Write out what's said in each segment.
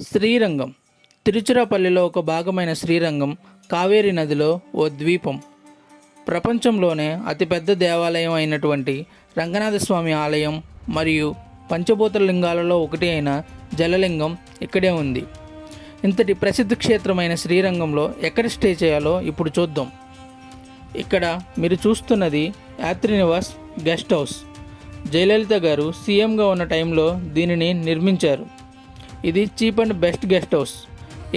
శ్రీరంగం. తిరుచిరాపల్లిలో ఒక భాగమైన శ్రీరంగం కావేరీ నదిలో ఓ ద్వీపం. ప్రపంచంలోనే అతిపెద్ద దేవాలయం అయినటువంటి రంగనాథస్వామి ఆలయం మరియు పంచభూత లింగాలలో ఒకటి అయిన జలలింగం ఇక్కడే ఉంది. ఇంతటి ప్రసిద్ధ క్షేత్రమైన శ్రీరంగంలో ఎక్కడ స్టే చేయాలో ఇప్పుడు చూద్దాం. ఇక్కడ మీరు చూస్తున్నది యాత్రినివాస్ గెస్ట్ హౌస్. జయలలిత గారు సీఎంగా ఉన్న టైంలో దీనిని నిర్మించారు. ఇది cheap and best guest house.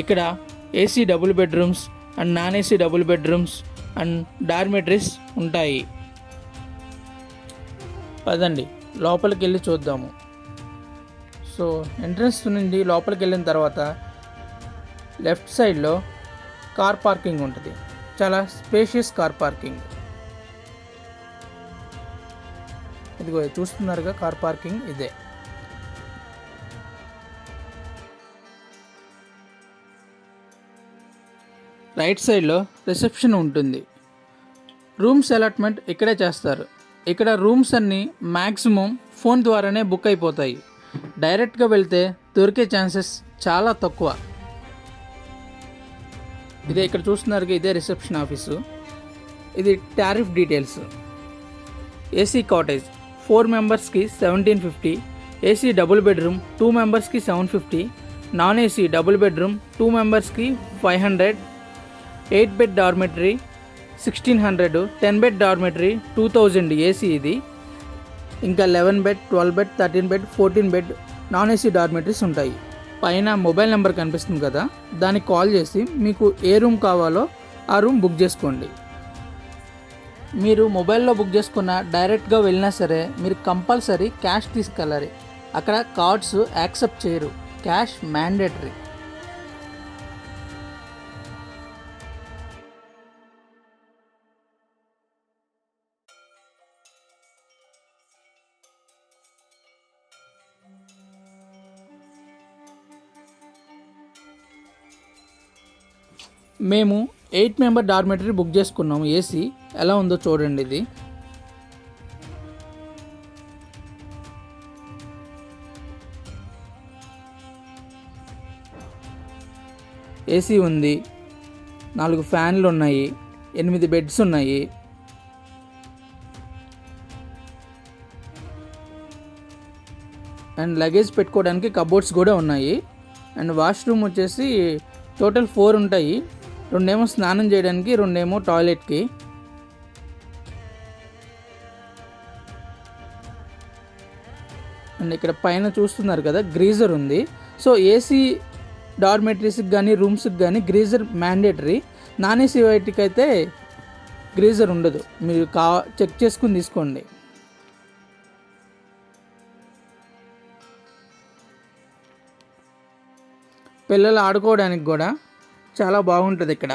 ఇక్కడ AC double bedrooms and non AC double bedrooms and dormitories ఉంటాయి. పదండి లోపలికి వెళ్ళి చూద్దాము. సో ఎంట్రన్స్ నుండి లోపలికి వెళ్ళిన తర్వాత లెఫ్ట్ సైడ్లో కార్ పార్కింగ్ ఉంటుంది. చాలా స్పేషియస్ కార్ పార్కింగ్. ఇదిగో చూస్తున్నారుగా కార్ పార్కింగ్ ఇదే. రైట్ సైడ్లో రిసెప్షన్ ఉంటుంది. రూమ్స్ అలాట్మెంట్ ఇక్కడే చేస్తారు. ఇక్కడ రూమ్స్ అన్నీ మ్యాక్సిమం ఫోన్ ద్వారానే బుక్ అయిపోతాయి. డైరెక్ట్గా వెళ్తే దొరికే ఛాన్సెస్ చాలా తక్కువ. ఇదే ఇక్కడ చూస్తున్నారు ఇదే రిసెప్షన్ ఆఫీసు. ఇది tariff details. AC cottage four మెంబర్స్కి seventeen fifty AC double bedroom two మెంబర్స్కి seven fifty non AC double bedroom two మెంబర్స్కి five hundred eight bed dormitory sixteen hundred ten bed dormitory two thousand AC ఇది. ఇంకా eleven bed twelve bed thirteen bed fourteen bed non AC dormitories ఉంటాయి. పైన mobile number కనిపిస్తుంది కదా దానికి call చేసి మీకు ఏ రూమ్ కావాలో ఆ రూమ్ బుక్ చేసుకోండి. మీరు మొబైల్లో బుక్ చేసుకున్న డైరెక్ట్గా వెళ్ళినా సరే మీరు కంపల్సరీ క్యాష్ తీసుకెళ్ళాలి. అక్కడ కార్డ్స్ యాక్సెప్ట్ చేయరు. Cash mandatory. మేము ఎయిట్ మెంబర్ డార్మెటరీ బుక్ చేసుకున్నాము. ఏసీ ఎలా ఉందో చూడండి ఇది. ఏసీ ఉంది. నాలుగు ఫ్యాన్లు ఉన్నాయి. ఎనిమిది బెడ్స్ ఉన్నాయి. అండ్ లగేజ్ పెట్టుకోవడానికి కబోర్డ్స్ కూడా ఉన్నాయి. అండ్ వాష్రూమ్ వచ్చేసి టోటల్ ఫోర్ ఉంటాయి. రెండేమో స్నానం చేయడానికి రెండేమో టాయిలెట్కి. అండ్ ఇక్కడ పైన చూస్తున్నారు కదా గ్రీజర్ ఉంది. సో ఏసీ డార్మెటరీస్కి కానీ రూమ్స్కి కానీ గ్రీజర్ మ్యాండేటరీ నాన్ ఏసీ వాటికి అయితే గ్రీజర్ ఉండదు. మీరు కా చెక్ చేసుకుని తీసుకోండి. పిల్లలు ఆడుకోవడానికి కూడా చాలా బాగుంటుంది ఇక్కడ.